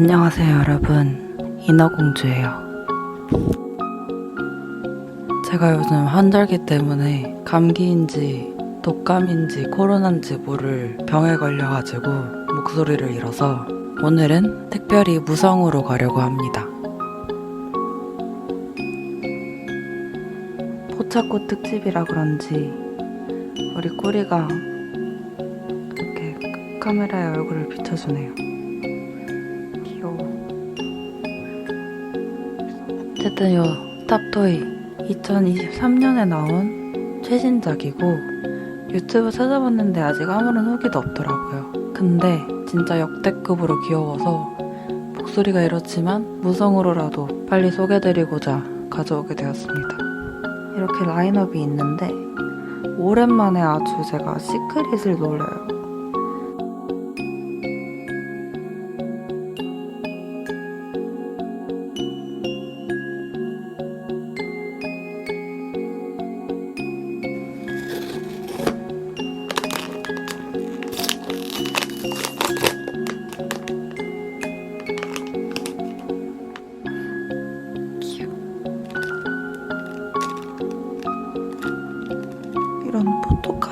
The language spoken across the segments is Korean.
안녕하세요 여러분. 인어공주예요. 제가 요즘 환절기 때문에 감기인지 독감인지 코로나인지 모를 병에 걸려가지고 목소리를 잃어서 오늘은 특별히 무성으로 가려고 합니다. 포차꽃 특집이라 그런지 우리 꼬리가 이렇게 카메라에 얼굴을 비춰주네요 어쨌든 요 탑토이 2023년에 나온 최신작이고 유튜브 찾아봤는데 아직 아무런 후기도 없더라고요. 근데 진짜 역대급으로 귀여워서 목소리가 이렇지만 무성으로라도 빨리 소개드리고자 가져오게 되었습니다. 이렇게 라인업이 있는데 오랜만에 아주 제가 시크릿을 놀려요.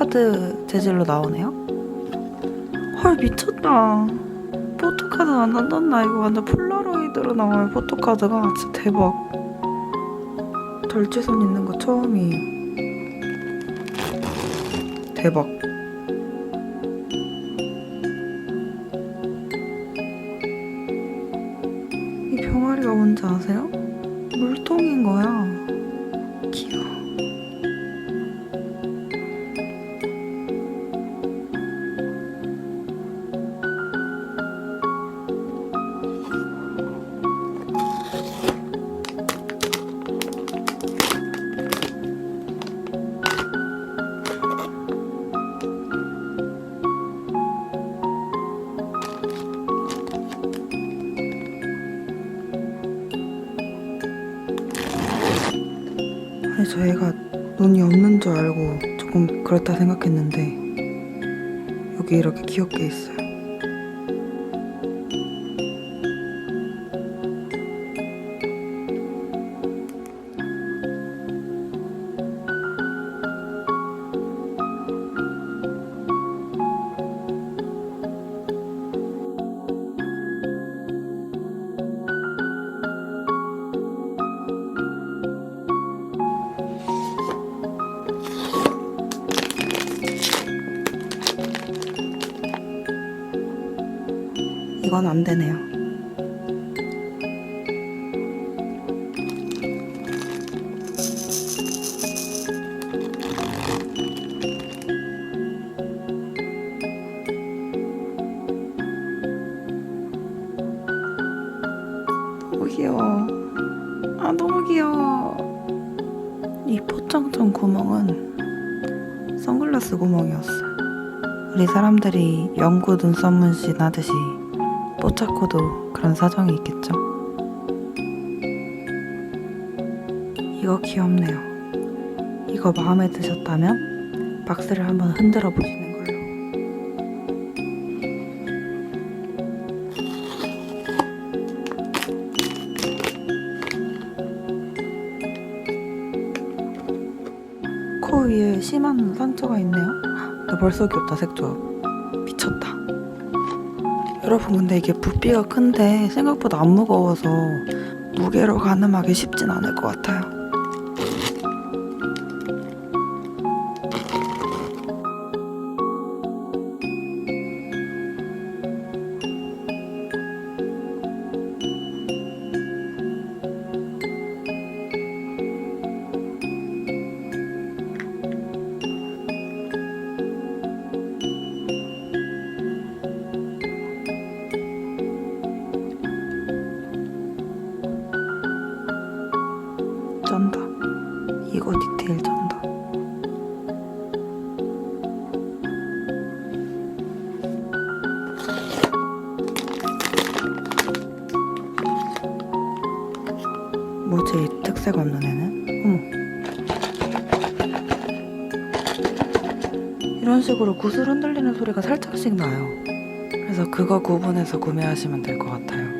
포토카드 재질로 나오네요. 헐 미쳤다. 포토카드 완전 떴나 이거 완전 폴라로이드로 나오는 포토카드가 진짜 대박. 절지선 있는 거 처음이에요. 대박. 이 병아리가 뭔지 아세요? 물통인 거야. 귀여워. 아니 저희가 눈이 없는 줄 알고 조금 그렇다 생각했는데 여기 이렇게 귀엽게 있어요. 이건 안 되네요. 아, 구멍이었어요. 우리 사람들이 영구 눈썹 문신 하듯이 뽀차코도 그런 사정이 있겠죠? 이거 귀엽네요. 이거 마음에 드셨다면 박스를 한번 흔들어 보시는 걸로. 코 위에 심한 상처가 있네요. 나 벌써 귀엽다 색조합. 여러분 근데 이게 부피가 큰데 생각보다 안 무거워서 무게로 가늠하기 쉽진 않을 것 같아요. 쩐다. 이거 디테일 쩐다. 뭐지 이 특색 없는 애는? 어머. 이런 식으로 구슬 흔들리는 소리가 살짝씩 나요. 그래서 그거 구분해서 구매하시면 될 것 같아요.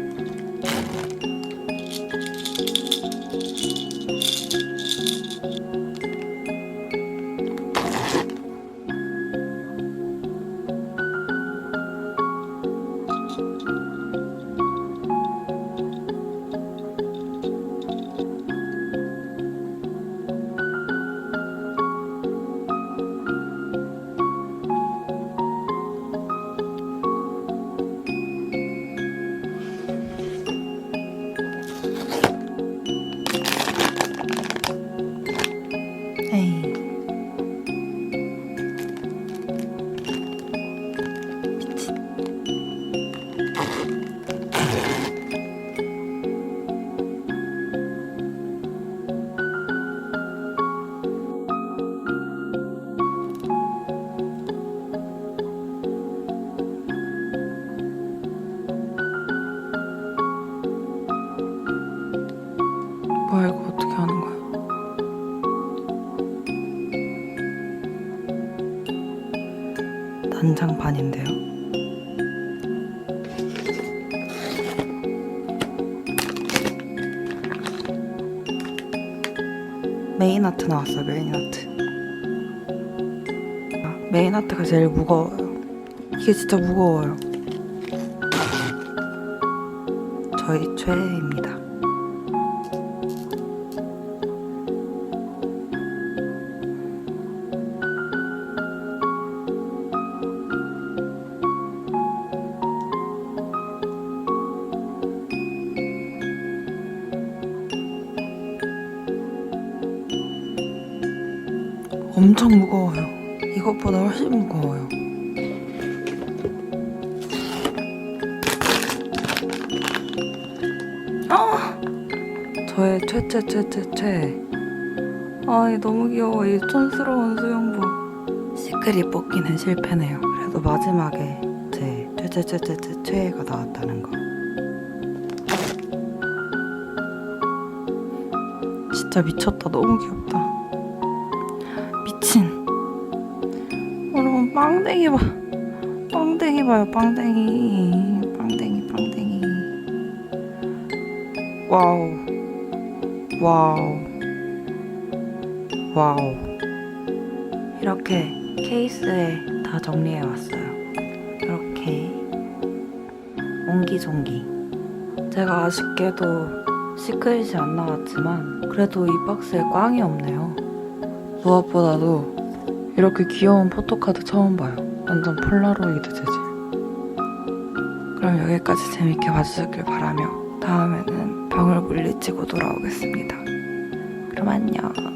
난장판인데요. 메인 아트 나왔어요. 메인 아트. 아, 메인 아트가 제일 무거워요. 이게 진짜 무거워요. 저희 최애입니다. 엄청 무거워요. 이것보다 훨씬 무거워요. 아! 저의 최최 최최 최. 아, 얘 너무 귀여워. 이 촌스러운 수영복. 시크릿 뽑기는 실패네요. 그래도 마지막에 제 최최 최최 최 최애가 나왔다는 거. 진짜 미쳤다. 너무 귀엽다. 빵댕이 봐. 빵댕이 봐요. 빵댕이. 빵댕이 빵댕이. 와우. 와우. 와우. 이렇게 케이스에 다 정리해 왔어요. 이렇게 옹기종기. 제가 아쉽게도 시크릿이 안 나왔지만 그래도 이 박스에 꽝이 없네요. 무엇보다도 이렇게 귀여운 포토카드 처음 봐요. 완전 폴라로이드 재질. 그럼 여기까지 재밌게 봐주셨길 바라며 다음에는 병을 물리치고 돌아오겠습니다. 그럼 안녕.